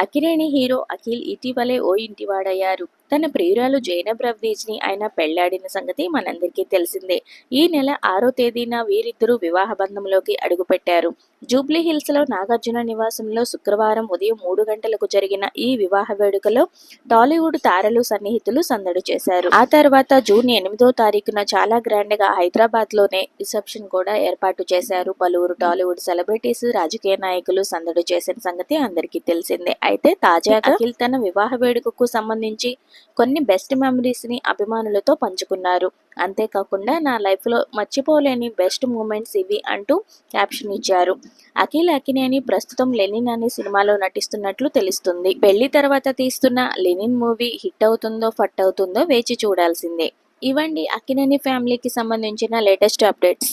అకిరేణి hero Akhil ఇటీవలే ఓ ఇంటివాడయ్యారు తన ప్రియురాలు జైనబ్ రవ్దీజ్ని ఆయన పెళ్ళాడిన సంగతి మనందరికీ తెలిసిందే. ఈ నెల ఆరో తేదీన వీరిద్దరూ వివాహ బంధంలోకి అడుగుపెట్టారు. జూబ్లీ హిల్స్లో నాగార్జున నివాసంలో శుక్రవారం ఉదయం మూడు గంటలకు జరిగిన ఈ వివాహ వేడుకలో టాలీవుడ్ తారలు సన్నిహితులు సందడి చేశారు. ఆ తర్వాత జూన్ ఎనిమిదో తారీఖున చాలా గ్రాండ్గా హైదరాబాద్లోనే రిసెప్షన్ కూడా ఏర్పాటు చేశారు. పలువురు టాలీవుడ్ సెలబ్రిటీస్ రాజకీయ నాయకులు సందడి చేసిన సంగతి అందరికీ తెలిసిందే. అయితే తాజాగా అఖిల్ తన వివాహ వేడుకకు సంబంధించి కొన్ని బెస్ట్ మెమరీస్ని అభిమానులతో పంచుకున్నారు. అంతేకాకుండా నా లైఫ్లో మర్చిపోలేని బెస్ట్ మూమెంట్స్ ఇవి అంటూ క్యాప్షన్ ఇచ్చారు. అఖిల్ అకినేని ప్రస్తుతం లెనిన్ అనే సినిమాలో నటిస్తున్నట్లు తెలుస్తుంది. పెళ్ళి తర్వాత తీస్తున్న లెనిన్ మూవీ హిట్ అవుతుందో ఫట్ అవుతుందో వేచి చూడాల్సిందే. ఇవండి అక్కినేని ఫ్యామిలీకి సంబంధించిన లేటెస్ట్ అప్డేట్స్.